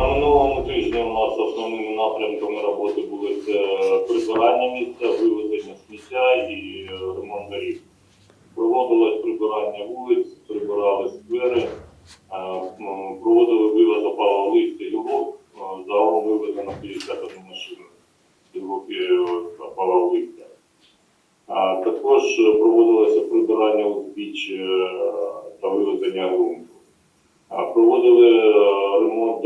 На минулому тижні у нас основними напрямками роботи були це прибирання місця, вивезення сміття і е, ремонт доріг. Проводилось прибирання вулиць, прибирали сквери, е, проводили вивез опалого листя його. Загалом вивезено 51 машину опалого листя. Також проводилося прибирання узбіч е, та вивезення ґрунту. А, Проводили е, ремонт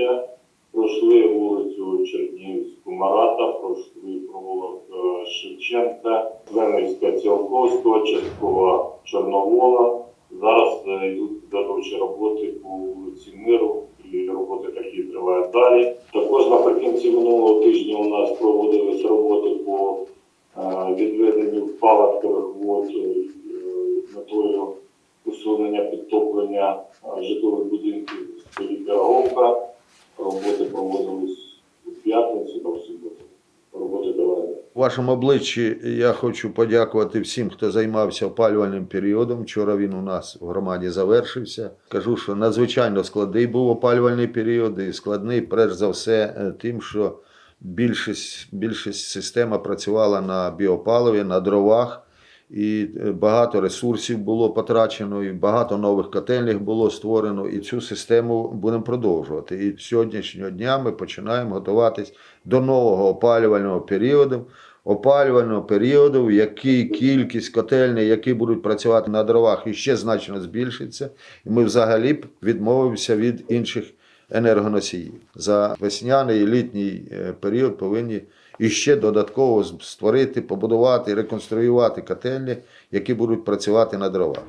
дорожнього пройшли вулицю Чернігівську Марата, пройшли провулок е, Шевченка, Венецька Ціолковського, частково Чорновола. Зараз е, йдуть підготовчі роботи по вулиці Миру, і роботи такі тривають далі. Також наприкінці минулого тижня у нас проводились роботи по е, відведенню палаткових вод метою усунення підтоплення житлових будинків селі Піроговка. Роботи проводились у п'ятницю та в. Роботи тривають. У вашому обличчі я хочу подякувати всім, хто займався опалювальним періодом. Вчора він у нас в громаді завершився. Кажу, що надзвичайно складний був опалювальний період, і складний, перш за все, е, тим, що більшість, більшість система працювала на біопаливі, на дровах. І е, багато ресурсів було потрачено, і багато нових котельних було створено. І цю систему будемо продовжувати. І з сьогоднішнього дня ми починаємо готуватись до нового опалювального періоду. Опалювального періоду, в який кількість котельних, які будуть працювати на дровах, іще значно збільшиться. І ми взагалі відмовимося від інших енергоносіїв. За весняний і літній е, період повинні іще додатково створити, побудувати, реконструювати котельні, які будуть працювати на дровах.